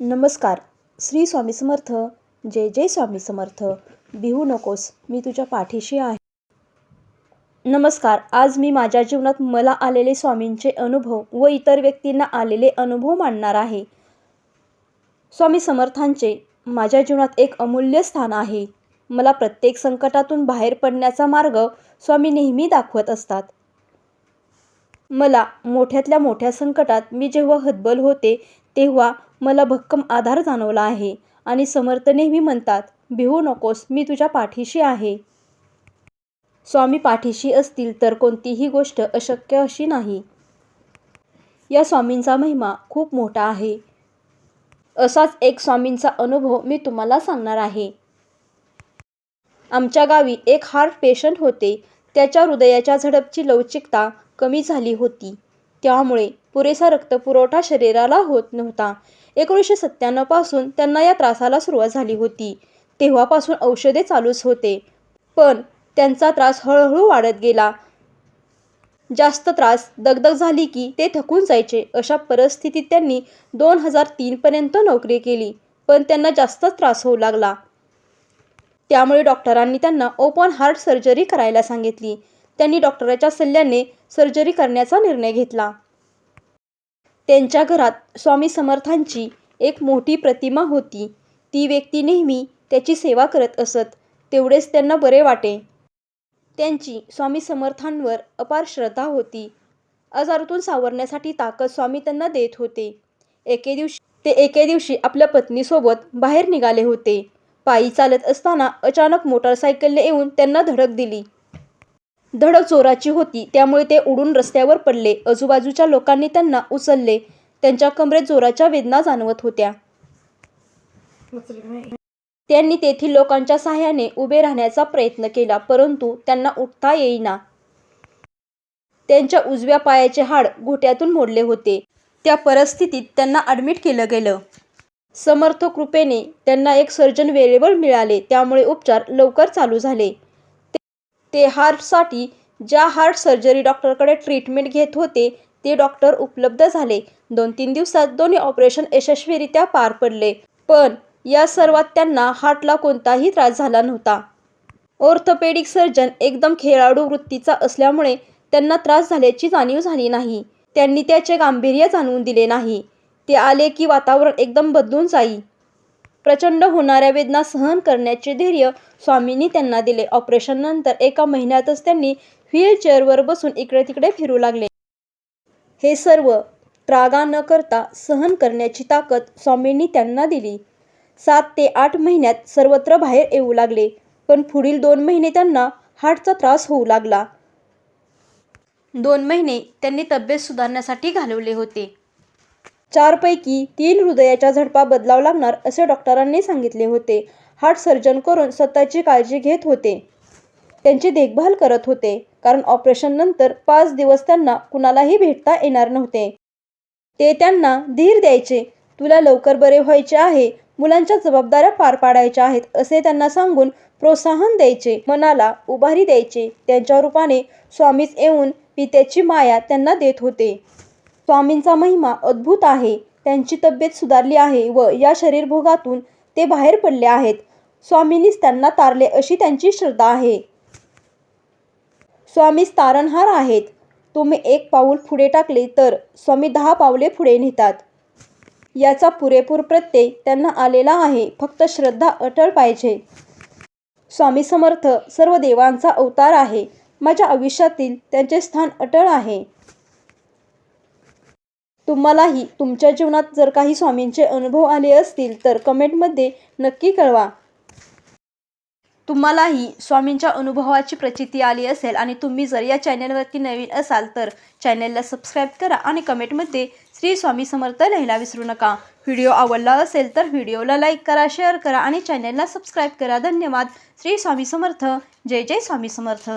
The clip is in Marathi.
नमस्कार. श्री स्वामी समर्थ. जय जय स्वामी समर्थ. भिवू नकोस. मी तुझ्या पाठीशी आहे. नमस्कार. आज मी माझ्या जीवनात मला आलेले स्वामींचे अनुभव व इतर व्यक्तींना आलेले अनुभव मांडणार आहे. स्वामी समर्थांचे माझ्या जीवनात एक अमूल्य स्थान आहे. मला प्रत्येक संकटातून बाहेर पडण्याचा मार्ग स्वामी नेहमी दाखवत असतात. मला मोठ्यातल्या मोठ्या संकटात मी जेव्हा हतबल होते तेव्हा मला भक्कम आधार जाणवला आहे आणि समर्थ नेहमी म्हणतात भिवू नकोस मी तुझ्या पाठीशी आहे. स्वामी पाठीशी असतील तर कोणतीही गोष्ट अशक्य अशी नाही. या स्वामींचा महिमा खूप मोठा आहे. असाच एक स्वामींचा अनुभव मी तुम्हाला सांगणार आहे. आमच्या गावी एक हार्ट पेशंट होते. त्याच्या हृदयाच्या झडपची लवचिकता कमी झाली होती. त्यामुळे पुरेसा रक्तपुरवठा शरीराला होत नव्हता. एकोणीसशे सत्त्याण्णवपासून त्यांना या त्रासाला सुरुवात झाली होती. तेव्हापासून औषधे चालूच होते. पण त्यांचा त्रास हळूहळू वाढत गेला. जास्त त्रास दगदग झाली की ते थकून जायचे. अशा परिस्थितीत त्यांनी दोन हजार तीनपर्यंत नोकरी केली पण त्यांना जास्तच त्रास होऊ लागला. त्यामुळे डॉक्टरांनी त्यांना ओपन हार्ट सर्जरी करायला सांगितली. त्यांनी डॉक्टराच्या सल्ल्याने सर्जरी करण्याचा निर्णय घेतला. त्यांच्या घरात स्वामी समर्थांची एक मोठी प्रतिमा होती. ती व्यक्ती नेहमी त्याची सेवा करत असत तेवढेच त्यांना बरे वाटे. त्यांची स्वामी समर्थांवर अपार श्रद्धा होती. आजारातून सावरण्यासाठी ताकद स्वामी त्यांना देत होते. एके दिवशी ते एके दिवशी आपल्या पत्नीसोबत बाहेर निघाले होते. पायी चालत असताना अचानक मोटारसायकलने येऊन त्यांना धडक दिली. धडक जोराची होती. त्यामुळे ते उडून रस्त्यावर पडले. आजूबाजूच्या लोकांनी त्यांना उचलले. त्यांच्या कमरेत जोराच्या वेदना जाणवत होत्या. त्यांनी तेथील लोकांच्या सहाय्याने उभे राहण्याचा प्रयत्न केला परंतु त्यांना उठता येईना. त्यांच्या उजव्या पायाचे हाड घोट्यातून मोडले होते. त्या परिस्थितीत त्यांना ॲडमिट केलं गेलं. समर्थ कृपेने त्यांना एक सर्जन वेळेवर मिळाले. त्यामुळे उपचार लवकर चालू झाले. ते हार्टसाठी ज्या हार्ट सर्जरी डॉक्टरकडे ट्रीटमेंट घेत होते ते डॉक्टर उपलब्ध झाले. दोन तीन दिवसात दोन्ही ऑपरेशन यशस्वीरित्या पार पडले. पण या सर्वात त्यांना हार्टला कोणताही त्रास झाला नव्हता. ऑर्थोपेडिक सर्जन एकदम खेळाडू वृत्तीचा असल्यामुळे त्यांना त्रास झाल्याची जाणीव झाली नाही. त्यांनी त्याचे गांभीर्य जाणवून दिले नाही. ते आले की वातावरण एकदम बदलून जाई. प्रचंड होणाऱ्या वेदना सहन करण्याचे धैर्य स्वामींनी त्यांना दिले. ऑपरेशननंतर एका महिन्यातच त्यांनी व्हीलचेअरवर बसून इकडे तिकडे फिरू लागले. हे सर्व त्रागा न करता सहन करण्याची ताकद स्वामींनी त्यांना दिली. सात ते आठ महिन्यात सर्वत्र बाहेर येऊ लागले पण पुढील दोन महिने त्यांना हार्टचा त्रास होऊ लागला. दोन महिने त्यांनी तब्येत सुधारण्यासाठी घालवले होते. चारपैकी तीन हृदयाच्या झडपा बदलाव लागणार असे डॉक्टरांनी सांगितले होते. हार्ट सर्जन करून स्वतःची काळजी घेत होते. त्यांची देखभाल करत होते. कारण ऑपरेशननंतर पाच दिवस त्यांना कुणालाही भेटता येणार नव्हते. ते त्यांना धीर द्यायचे. तुला लवकर बरे व्हायचे आहे. मुलांच्या जबाबदाऱ्या पार पाडायच्या आहेत असे त्यांना सांगून प्रोत्साहन द्यायचे. मनाला उभारी द्यायचे. त्यांच्या रूपाने स्वामीच येऊन पित्याची माया त्यांना देत होते. स्वामींचा महिमा अद्भुत आहे. त्यांची तब्येत सुधारली आहे व या शरीरभोगातून ते बाहेर पडले आहेत. स्वामींनीच त्यांना तारले अशी त्यांची श्रद्धा आहे. स्वामीच तारणहार आहेत. तुम्ही एक पाऊल पुढे टाकले तर स्वामी दहा पावले पुढे नेतात. याचा पुरेपूर प्रत्यय त्यांना आलेला आहे. फक्त श्रद्धा अटळ पाहिजे. स्वामी समर्थ सर्व देवांचा अवतार आहे. माझ्या आयुष्यातील त्यांचे स्थान अटळ आहे. तुम्हालाही तुमच्या जीवनात जर काही स्वामींचे अनुभव आले असतील तर कमेंटमध्ये नक्की कळवा. तुम्हालाही स्वामींच्या अनुभवाची प्रचिती आली असेल आणि तुम्ही जर या चॅनलवरती नवीन असाल तर चॅनलला सबस्क्राईब करा आणि कमेंटमध्ये श्री स्वामी समर्थ लिहायला विसरू नका. व्हिडिओ आवडला असेल तर व्हिडिओला लाईक करा शेअर करा आणि चॅनलला सबस्क्राईब करा. धन्यवाद. श्री स्वामी समर्थ. जय जय स्वामी समर्थ.